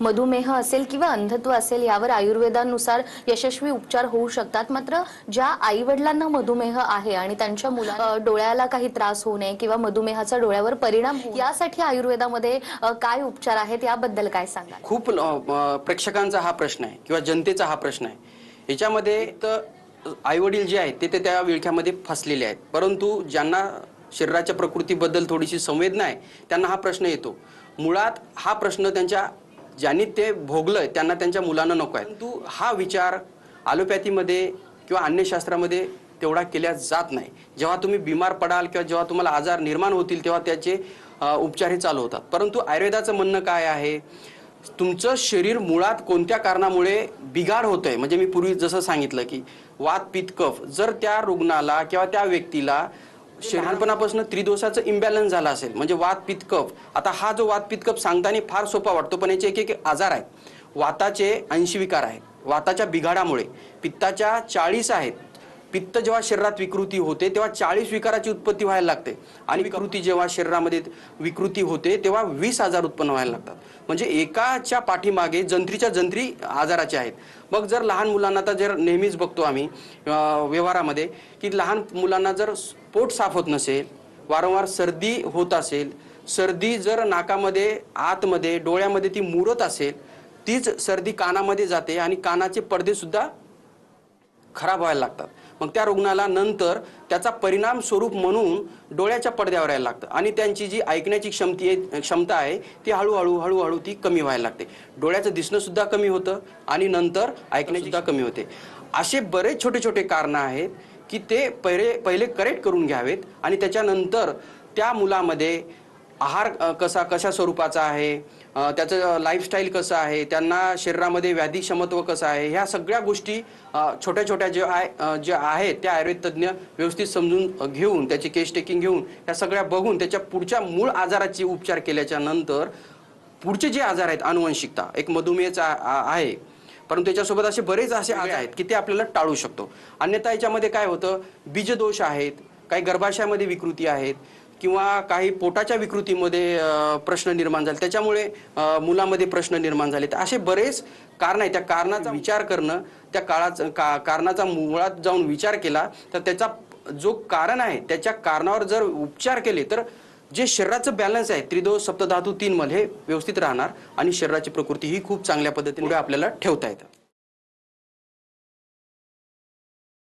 मधुमेह असेल किंवा अंधत्व असेल यावर आयुर्वेदानुसार यशस्वी उपचार होऊ शकतात. मात्र ज्या आई वडिलांना मधुमेह आहे आणि त्यांच्या मुला डोळ्याला काही त्रास होऊ नये किंवा मधुमेहाचा डोळ्यावर परिणाम यासाठी आयुर्वेदामध्ये काय उपचार आहेत याबद्दल काय सांगा खूप प्रेक्षकांचा हा प्रश्न आहे किंवा जनतेचा हा प्रश्न आहे. याच्यामध्ये तर आई वडील जे आहेत ते ते त्या विळख्यामध्ये फसलेले आहेत. परंतु ज्यांना शरीराच्या प्रकृतीबद्दल थोडीशी संवेदना आहे त्यांना हा प्रश्न येतो. मुळात हा प्रश्न त्यांच्या ज्यांनी ते भोगलंय त्यांना त्यांच्या मुलांना नको आहे. परंतु हा विचार ॲलोपॅथीमध्ये किंवा अन्य शास्त्रामध्ये तेवढा केल्या जात नाही. जेव्हा तुम्ही बिमार पडाल किंवा जेव्हा तुम्हाला आजार निर्माण होतील तेव्हा त्याचे उपचार हे चालू होतात. परंतु आयुर्वेदाचं म्हणणं काय आहे? तुमचं शरीर मुळात कोणत्या कारणामुळे बिघाड होतंय? म्हणजे मी पूर्वी जसं सांगितलं की वात पित्त कफ जर त्या रुग्णाला किंवा त्या व्यक्तीला म्हणजे लहानपणापासून त्रिदोषाचं इम्बॅलन्स झाला असेल. म्हणजे वात पितकप. आता हा जो वात पितकप सांगताना फार सोपा वाटतो पण याचे एक एक आजार आहेत. वाताचे ऐंशी विकार आहेत. वाताच्या बिघाडामुळे. पित्ताच्या चाळीस आहेत. पित्त जेव्हा शरीरात विकृती होते तेव्हा चाळीस विकाराची उत्पत्ती व्हायला लागते. आणि विकृती जेव्हा शरीरामध्ये विकृती होते तेव्हा वीस आजार उत्पन्न व्हायला लागतात. म्हणजे एकाच्या पाठीमागे जंत्रीच्या जंत्री आजाराचे आहेत. मग जर लहान मुलांना तर जर नेहमीच बघतो आम्ही व्यवहारामध्ये की लहान मुलांना जर पोट साफ होत नसेल वारंवार सर्दी होत असेल सर्दी जर नाकामध्ये आतमध्ये डोळ्यामध्ये ती मुरत असेल तीच सर्दी कानामध्ये जाते आणि कानाचे पडदेसुद्धा खराब व्हायला लागतात. मग त्या रुग्णाला नंतर त्याचा परिणाम स्वरूप म्हणून डोळ्याच्या पडद्यावर यायला लागतं. आणि त्यांची जी ऐकण्याची क्षमती आहे क्षमता आहे ती हळूहळू हळूहळू ती कमी व्हायला लागते. डोळ्याचं दिसणंसुद्धा कमी होतं आणि नंतर ऐकण्याची कमी होते. असे बरेच छोटे छोटे कारणं आहेत की ते पहिले पहिले करेक्ट करून घ्यावेत आणि त्याच्यानंतर त्या मुलामध्ये आहार कसा कशा स्वरूपाचा आहे त्याचं लाईफस्टाईल कसं आहे त्यांना शरीरामध्ये व्याधी क्षमत्व कसं आहे ह्या सगळ्या गोष्टी छोट्या छोट्या जे आहे ज्या आहेत त्या आयुर्वेद तज्ज्ञ व्यवस्थित समजून घेऊन त्याची केस टेकिंग घेऊन ह्या सगळ्या बघून त्याच्या पुढच्या मूळ आजाराचे उपचार केल्याच्यानंतर पुढचे जे आजार आहेत अनुवंशिकता एक मधुमेहचा आहे. परंतु त्याच्यासोबत असे बरेच असे आजार आहेत की ते आपल्याला टाळू शकतो. अन्यथा याच्यामध्ये काय होतं बीजदोष आहेत काही गर्भाशयामध्ये विकृती आहेत किंवा काही पोटाच्या विकृतीमध्ये प्रश्न निर्माण झाले. त्याच्यामुळे मुलामध्ये प्रश्न निर्माण झाले. तर असे बरेच कारण आहेत. त्या कारणाचा विचार करणं त्या काळाचा का कारणाचा मुळात जाऊन विचार केला तर त्याचा जो कारण आहे त्याच्या कारणावर जर उपचार केले तर जे शरीराचं बॅलन्स आहे त्रिदोष सप्तधातू तीन मल हे व्यवस्थित राहणार आणि शरीराची प्रकृती ही खूप चांगल्या पद्धतीने आपल्याला ठेवता येतं.